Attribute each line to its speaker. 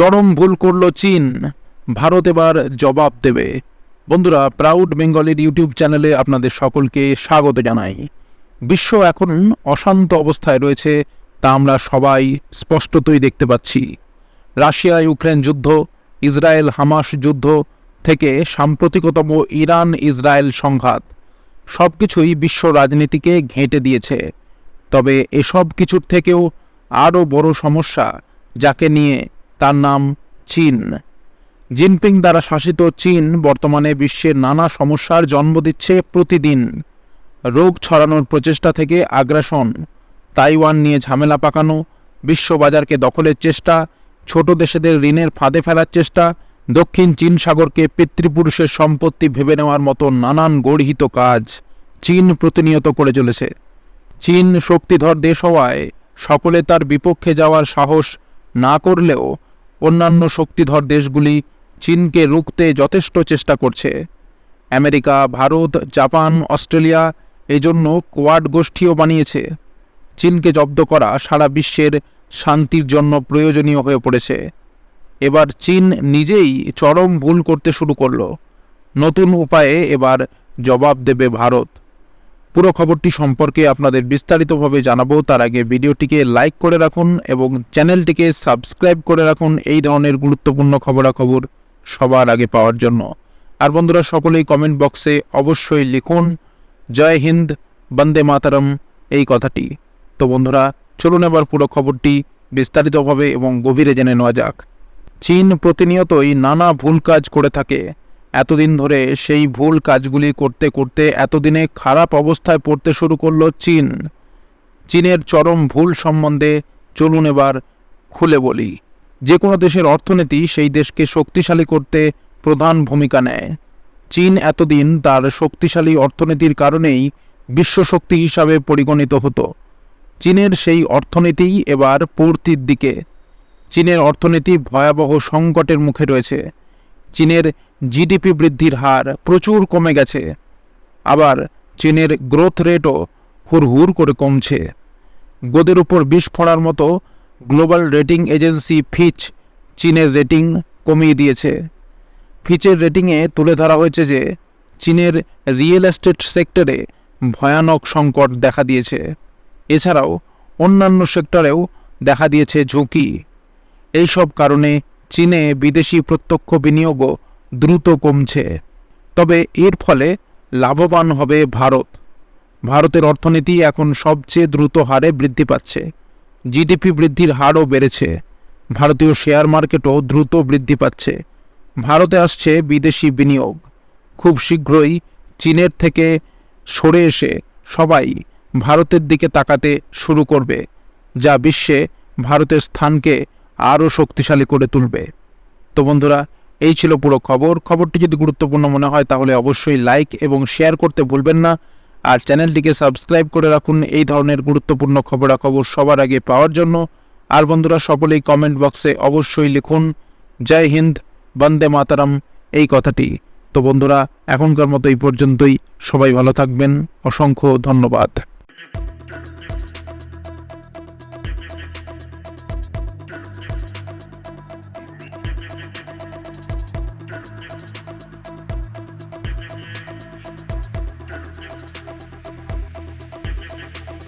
Speaker 1: চরম ভুল করল চীন। ভারত এবার জবাব দেবে। বন্ধুরা প্রাউড বেঙ্গলের ইউটিউব চ্যানেলে আপনাদের সকলকে স্বাগত জানাই। বিশ্ব এখন অশান্ত অবস্থায় রয়েছে, তা আমরা সবাই স্পষ্টতই দেখতে পাচ্ছি। রাশিয়া ইউক্রেন যুদ্ধ, ইসরায়েল হামাস যুদ্ধ থেকে সাম্প্রতিকতম ইরান ইসরায়েল সংঘাত সব কিছুই বিশ্ব রাজনীতিকে ঘেঁটে দিয়েছে। তবে এসব কিছুর থেকেও আরও বড় সমস্যা যাকে নিয়ে তার নাম চীন। জিনপিং দ্বারা শাসিত চীন বর্তমানে বিশ্বের নানা সমস্যার জন্ম দিচ্ছে প্রতিদিন। রোগ ছড়ানোর প্রচেষ্টা থেকে আগ্রাসন, তাইওয়ান নিয়ে ঝামেলা পাকানো, বিশ্ববাজারকে দখলের চেষ্টা, ছোট দেশেদের ঋণের ফাঁদে ফেলার চেষ্টা, দক্ষিণ চীন সাগরকে পিতৃপুরুষের সম্পত্তি ভেবে নেওয়ার মতো নানান গর্হিত কাজ চীন প্রতিনিয়ত করে চলেছে। চীন শক্তিধর দেশ হওয়ায় সকলে তার বিপক্ষে যাওয়ার সাহস না করলেও অন্যান্য শক্তিধর দেশগুলি চীনকে রুখতে যথেষ্ট চেষ্টা করছে। আমেরিকা, ভারত, জাপান, অস্ট্রেলিয়া এই জন্য কোয়াড গোষ্ঠীও বানিয়েছে। চীনকে জব্দ করা সারা বিশ্বের শান্তির জন্য প্রয়োজনীয় হয়ে পড়েছে। এবার চীন নিজেই চরম ভুল করতে শুরু করল। নতুন উপায়ে এবার জবাব দেবে ভারত। পুরো খবরটি সম্পর্কে আপনাদের বিস্তারিতভাবে জানাব। তার আগে ভিডিওটিকে লাইক করে রাখুন এবং চ্যানেলটিকে সাবস্ক্রাইব করে রাখুন। এই ধরনের গুরুত্বপূর্ণ খবরাখবর সবার আগে পাওয়ার জন্য। আর বন্ধুরা, সকলেই কমেন্ট বক্সে অবশ্যই লিখুন, জয় হিন্দ, বন্দে মাতারম, এই কথাটি। তো বন্ধুরা, চলুন এবার পুরো খবরটি বিস্তারিতভাবে এবং গভীরে জেনে নেওয়া যাক। চীন প্রতিনিয়তই নানা ভুল কাজ করে থাকে। এতদিন ধরে সেই ভুল কাজগুলি করতে করতে এতদিনে খারাপ অবস্থায় পড়তে শুরু করল চীন। চীনের চরম ভুল সম্বন্ধে চলুন এবার খুলে বলি। যে কোনো দেশের অর্থনীতি সেই দেশকে শক্তিশালী করতে প্রধান ভূমিকা নেয়। চীন এতদিন তার শক্তিশালী অর্থনীতির কারণেই বিশ্বশক্তি হিসাবে পরিগণিত হতো। চীনের সেই অর্থনীতিই এবার পূর্তির দিকে। চীনের অর্থনীতি ভয়াবহ সংকটের মুখে রয়েছে। চীনের জিডিপি বৃদ্ধির হার প্রচুর কমে গেছে। আবার চীনের গ্রোথ রেটও হুড়হুড় করে কমছে। গোদের উপর বিষ ফোড়ার মতো গ্লোবাল রেটিং এজেন্সি ফিচ চীনের রেটিং কমিয়ে দিয়েছে। ফিচের রেটিংয়ে তুলে ধরা হয়েছে যে চীনের রিয়েল এস্টেট সেক্টরে ভয়ানক সংকট দেখা দিয়েছে। এছাড়াও অন্যান্য সেক্টরেও দেখা দিয়েছে ঝুঁকি। এইসব কারণে চীনে বিদেশি প্রত্যক্ষ বিনিয়োগও দ্রুত কমছে। তবে এর ফলে লাভবান হবে ভারত। ভারতের অর্থনীতি এখন সবচেয়ে দ্রুত হারে বৃদ্ধি পাচ্ছে। জিডিপি বৃদ্ধির হারও বেড়েছে। ভারতীয় শেয়ার মার্কেটও দ্রুত বৃদ্ধি পাচ্ছে। ভারতে আসছে বিদেশি বিনিয়োগ। খুব শীঘ্রই চীনের থেকে সরে এসে সবাই ভারতের দিকে তাকাতে শুরু করবে, যা বিশ্বে ভারতের স্থানকে আরও শক্তিশালী করে তুলবে। তো বন্ধুরা, এই ছিল পুরো খবর। খবরটি যদি গুরুত্বপূর্ণ মনে হয়, তাহলে অবশ্যই লাইক এবং শেয়ার করতে ভুলবেন না। আর চ্যানেলটিকে সাবস্ক্রাইব করে রাখুন। এই ধরনের গুরুত্বপূর্ণ খবরাখবর সবার আগে পাওয়ার জন্য। আর বন্ধুরা, সকলেই কমেন্ট বক্সে অবশ্যই লিখুন, জয় হিন্দ, বন্দে মাতারাম, এই কথাটি। তো বন্ধুরা, এখনকার মতো এই পর্যন্তই। সবাই ভালো থাকবেন। অসংখ্য ধন্যবাদ।